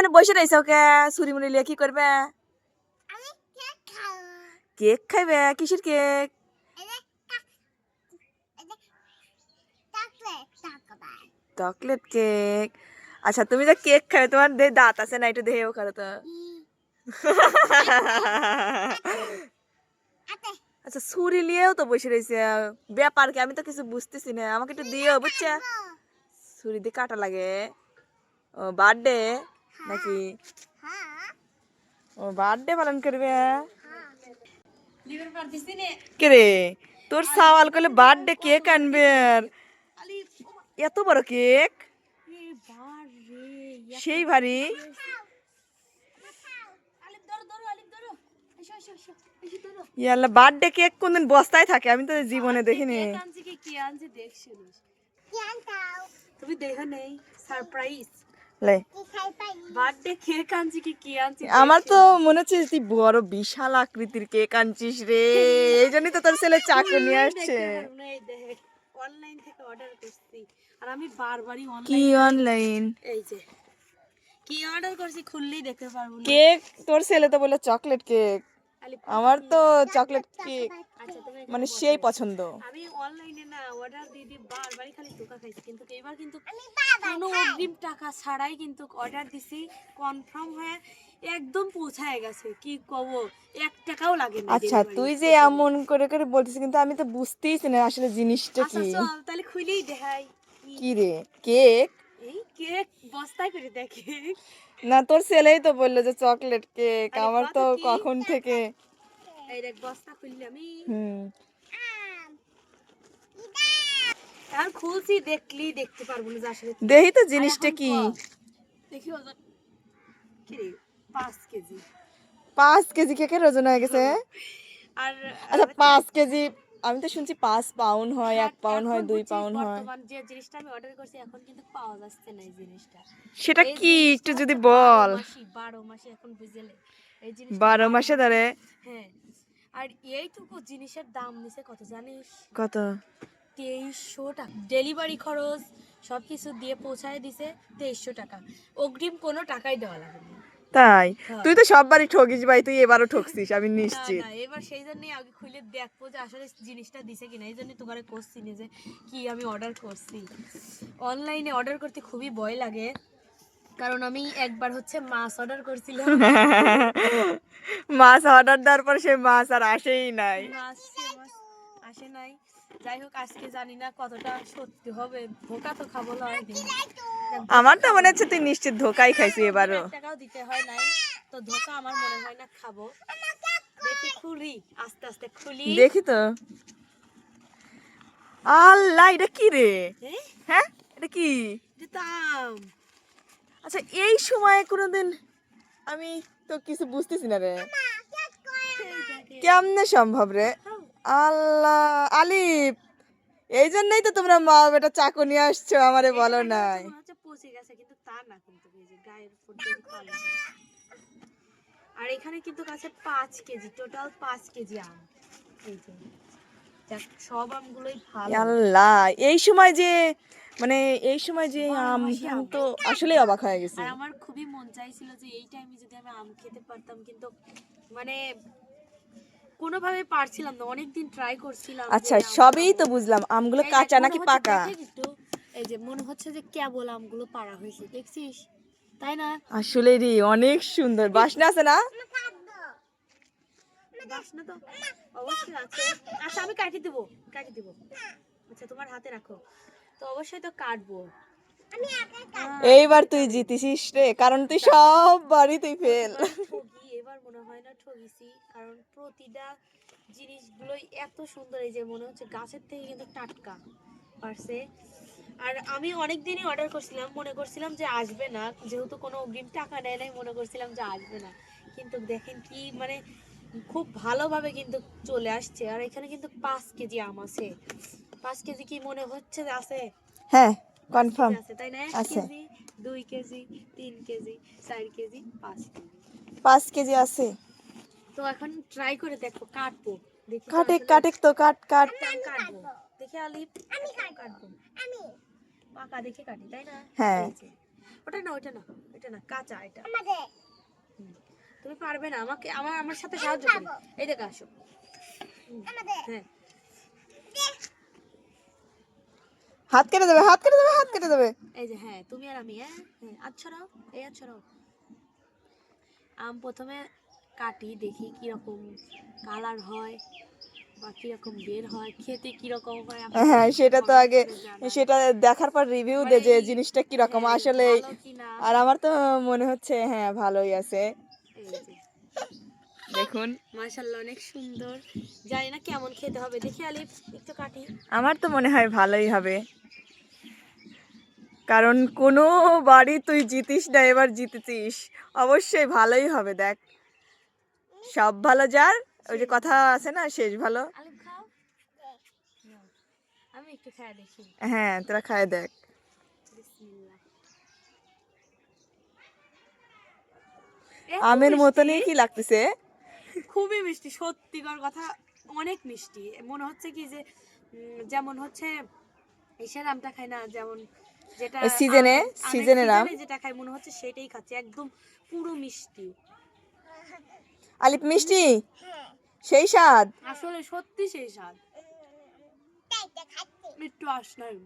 এখানে বসে রয়েছে ওকে। ছুরি মুড়ি লিয়ে কি করবে? কেক খাইবে? কিসের কেক? Chocolate cake. আচ্ছা তুমি যে কেক খাবে, তোমার দে দাঁত আছে না, একটু দেহে ওখানে তো। আচ্ছা ছুরি নিয়েও তো বসে রয়েছে। ব্যাপার কি, আমি তো কিছু বুঝতেছি না। আমাকে একটু দিও, বুঝছে? ছুরি দিয়ে কাটা লাগে। ও, বার্থডে। নাকি হ্যাঁ ও বার্থডে পালন করবে হ্যাঁ কে রে তোর সওয়াল করলে বার্থডে কেক আনবে আর এত বড় কেক সেই ভারী ইয়াল্লা বার্থডে কেক কোনদিন বস্তায় থাকে আমি তো জীবনে দেখিনি তুমি দেখো নেই সারপ্রাইজ লে কি খাই পাই বার্থডে কেক আনছি কি কি আনছি? আমার তো মনে হচ্ছে তুই বড় বিশাল আকৃতির কেক আনছিস রে। এই জন্যই তো তোর ছেলে চাকু নিয়ে আসছে। অনলাইন থেকে অর্ডার করছি। আর আমি বারবারই কি অনলাইন এই যে কি অর্ডার করছি খুললেই দেখতে পারব কেক তোর ছেলে তো বলে চকলেট কেক আমার তো চকলেট কেক মানে সেই পছন্দ। আমি অনলাইনে না অর্ডার দিয়ে দিয়ে বারবারই খালি ধোকা খাইছি কিন্তু এবার কিন্তু কোনো অগ্রিম টাকা ছাড়াই কিন্তু অর্ডার দিছি কনফার্ম হয়ে একদম পৌঁছায় গেছে কি কব? এক টাকাও লাগে না আচ্ছা তুই যে এমন করে করে বলছিস কিন্তু আমি তো বুঝতেইছি না আসলে জিনিসটা আচ্ছা কি। চল তাহলে খুলেই দেখাই। কি? কি রে কেক? এই কেক বস্তায় করে দেখে না তোর ছেলেই তো বলল যে চকলেট কেক আমার তো কখন থেকে এই দেখ বস্তা খুললি আমি হুম। খুলছি দেখলি দেখতে পারব না আসলে। দেখি তো জিনিসটা কি। দেখি ওজন। কি রে পাঁচ কেজি। পাঁচ কেজি কেকের ওজন হয়ে গেছে? আর আচ্ছা পাঁচ কেজি আমি তো শুনছি পাঁচ পাউন্ড হয় এক পাউন্ড হয় দুই পাউন্ড হয়। বর্তমান যে জিনিসটা আমি অর্ডার করছি এখন কিন্তু পাওয়া যাচ্ছে না এই জিনিসটা। সেটা কি? একটু যদি বল বারো মাসি বারো মাসে এখন বুঝলে। এই জিনিস বারো মাসে ধরে? হ্যাঁ। আর এইটুকু জিনিসের দাম নিছে কত জানিস? কত? তেইশশো টাকা। ডেলিভারি খরচ সব কিছু দিয়ে পৌঁছায় দিছে তেইশশো টাকা। অগ্রিম কোনো টাকাই দেওয়া লাগে না তাই? হ্যাঁ। তুই তো সববারই ঠকিস ভাই তুই এবারও ঠকছিস আমি না, নিশ্চিত। এবার সেই জন্যই আগে খুলে দেখব যে আসলে জিনিসটা দিছে কিনা। এই জন্যই তোমারে করছি যে কি আমি অর্ডার করছি। অনলাইনে অর্ডার করতে খুবই ভয় লাগে। কারণ আমি একবার হচ্ছে মাছ অর্ডার করছিলাম। মাছ অর্ডার দেওয়ার পর সে মাছ আর আসেই নাই। মাছ আসে নাই। যাই হোক আজকে জানি না কতটা সত্যি হবে। ধোকা তো খাব দিন আমার তো মনে হচ্ছে তুই নিশ্চিত ধোকাই খাইছি এবারও। টাকাও দিতে হয় নাই। তো ধোকা আমার মনে হয় না খাব। দেখি খুলি আস্তে আস্তে খুলি। দেখি তো। আল্লাহ এটা কি রে? হ্যাঁ এটা কি? দিতাম আচ্ছা এই সময় কোনোদিন আমি তো কিছু বুঝতেছি না রে। কেমনে সম্ভব রে? আল্লাহ আলিফ এই জন্যই তো তোমরা মা বেটা চাকু নিয়ে আসছো আমারে বলো নাই। আর এখানে কিন্তু আছে পাঁচ কেজি টোটাল পাঁচ কেজি আম। এই যে সব আমগুলোই ভালো। আল্লাহ এই সময় যে মানে এই সময় যে আম আমি তো আসলেই অবাক হয়ে গেছি। আর আমার খুবই মন চাইছিল যে এই টাইমে যদি আমি আম খেতে পারতাম কিন্তু মানে কোনোভাবে পারছিলাম না। অনেকদিন ট্রাই করছিলাম আচ্ছা সবই তো বুঝলাম। আমগুলো কাঁচা নাকি পাকা? এই যে মনে হচ্ছে যে কেবল আমগুলো পাড়া হয়েছে দেখছিস? তাই না? আসলে রে অনেক সুন্দর। বাসনা আছে না? বাসনা তো অবশ্যই আছে। আচ্ছা আমি কাটি দেবো কাটি দেবো। আচ্ছা তোমার হাতে রাখো। তো অবশ্যই তো কাটবো। এইবার তুই জিতিসিস রে কারণ তুই সব বাড়ি তুই ফেল। এবার এবার মনে হয় না ঠগিছি কারণ প্রতিটা জিনিসগুলোই এত সুন্দর এই যে মনে হচ্ছে গাছের থেকে কিন্তু টাটকা পারছে। আর আমি অনেক দিনই অর্ডার করছিলাম মনে করছিলাম যে আসবে না যেহেতু কোনো অগ্রিম টাকা নেয় নাই মনে করছিলাম যে আসবে না। কিন্তু দেখেন কি মানে খুব ভালোভাবে কিন্তু চলে আসছে আর এখানে কিন্তু পাঁচ কেজি আম আছে। পাঁচ কেজি কি মনে হচ্ছে যে আছে? হ্যাঁ কনফার্ম আছে তাই না? আছে। কেজি দুই কেজি তিন কেজি চার কেজি পাঁচ কেজি। পাঁচ কেজি আছে। তো এখন ট্রাই করে দেখো কাটবো। কাটে আসলে কাটে তো কাট কাট। কাটবো। দেখে আলিপ আমি কাটবো। আমি। পাকা দেখে কাটি তাই না? হ্যাঁ। ওটা না ওটা না ওটা না কাঁচা এটা। আমাদের। তুমি পারবে না আমাকে আমার আমার সাথে সাহায্য করি। এই দেখো আসো। আমাদের। হ্যাঁ। হাত কেটে দেবে হাত কেটে দেবে হাত কেটে দেবে। এই যে হ্যাঁ তুমি আর আমি হ্যাঁ হ্যাঁ আচ্ছা রাও এই আচ্ছা রাও আম প্রথমে কাটি দেখি কীরকম কালার হয় বা কীরকম বের হয় খেতে কীরকম হয় হ্যাঁ সেটা তো আগে সেটা দেখার পর রিভিউ দে যে জিনিসটা কীরকম হ্যাঁ, আসলে আর আমার তো মনে হচ্ছে হ্যাঁ ভালোই আছে। এই যে দেখুন। মাশাল্লাহ অনেক সুন্দর। জানি না কেমন খেতে হবে। দেখি আলিফ একটু কাটি। আমার তো মনে হয় ভালোই হবে। কারণ কোনো বাড়ি তুই জিতিস না এবার জিতেছিস। অবশ্যই ভালোই হবে দেখ। সব ভালো যার। ওই যে কথা আছে না শেষ ভালো। হ্যাঁ তোরা খায় দেখ। আমের মতনই কি লাগতেছে? খুবই মিষ্টি সত্যিকার কথা অনেক মিষ্টি। মনে হচ্ছে কি যে যেমন হচ্ছে এসের আমটা খাই না যেমন যেটা সিজনে, আম-। সিজনে যেটা খাই মনে হচ্ছে সেটাই খাচ্ছে একদম পুরো মিষ্টি। আলিপ মিষ্টি? সেই স্বাদ? আসলে সত্যি সেই স্বাদ। একটু আসনাই।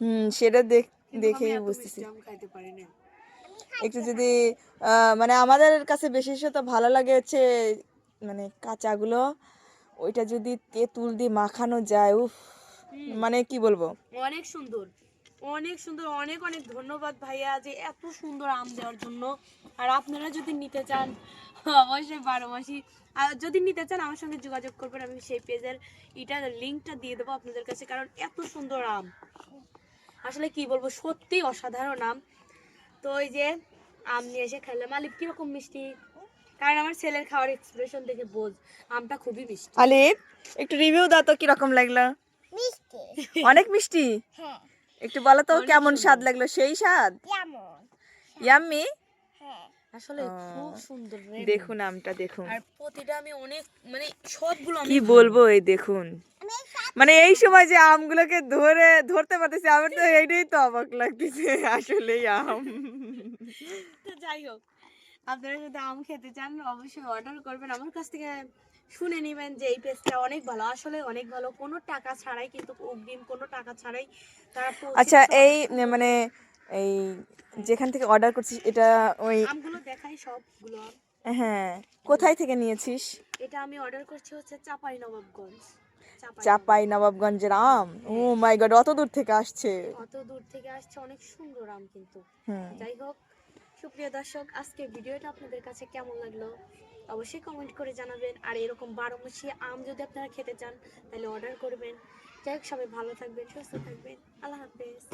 হুম সেটা দেখেই বুঝতেছি। খাইতে পারি না একটু যদি আহ, মানে আমাদের কাছে বিশেষত ভালো লাগে হচ্ছে মানে কাঁচাগুলো। ওইটা যদি তেঁতুল দিয়ে মাখানো যায় উফ। মানে কি বলব? অনেক সুন্দর। অনেক সুন্দর অনেক অনেক ধন্যবাদ ভাইয়া যে এত সুন্দর আম দেওয়ার জন্য। আর আপনারা যদি নিতে চান অবশ্যই বারো মাসি আর যদি নিতে চান আমার সঙ্গে যোগাযোগ করবেন আমি সেই পেজের এটা লিঙ্কটা দিয়ে দেবো আপনাদের কাছে কারণ এত সুন্দর আম। আসলে কি বলব সত্যি অসাধারণ আম। তো ওই যে আম নিয়ে এসে খেলাম আলিপ কীরকম মিষ্টি? কারণ আমার ছেলের খাওয়ার এক্সপ্রেশন দেখে বোঝ আমটা খুবই মিষ্টি। আলিপ একটু রিভিউ দাও তো কীরকম লাগল। মিষ্টি। অনেক মিষ্টি। হ্যাঁ। একটু বলো তো কেমন স্বাদ লাগল? সেই স্বাদ? ইয়াম্মি? আসলে খুব সুন্দর দেখুন আমটা দেখুন। আর প্রতিটা আমি অনেক মানে সবগুলো কি বলব এই দেখুন? মানে এই সময় যে আমগুলোকে ধরে ধরতে পারতেছি আমার তো এইটাই তো অবাক লাগতেছে আসলেই আম। তো যাই হোক আপনারা যদি আম খেতে চান অবশ্যই অর্ডার করবেন। আমার কাছ থেকে শুনে নেবেন যে এই পেজটা অনেক ভালো। আসলে অনেক ভালো। কোনো টাকা ছাড়াই কিন্তু অগ্রিম কোনো টাকা ছাড়াই তারা আচ্ছা এই মানে এই যেখান থেকে অর্ডার করছিস এটা ওই আমগুলো দেখাই সবগুলো। হ্যাঁ কোথায় থেকে নিয়েছিস? এটা আমি অর্ডার করছি হচ্ছে চাপাই নবাবগঞ্জ। চাপাই নবাবগঞ্জের আম? ও মাই গড অত দূর থেকে আসছে। অত দূর থেকে আসছে অনেক সুন্দর আম কিন্তু। যাই হোক সুপ্রিয় দর্শক আজকে ভিডিওটা আপনাদের কাছে কেমন লাগল? অবশ্যই কমেন্ট করে জানাবেন। আর এরকম বারো মাসি আম যদি আপনারা খেতে চান তাহলে অর্ডার করবেন। যাই হোক সবাই ভালো থাকবেন সুস্থ থাকবেন। আল্লাহ হাফেজ।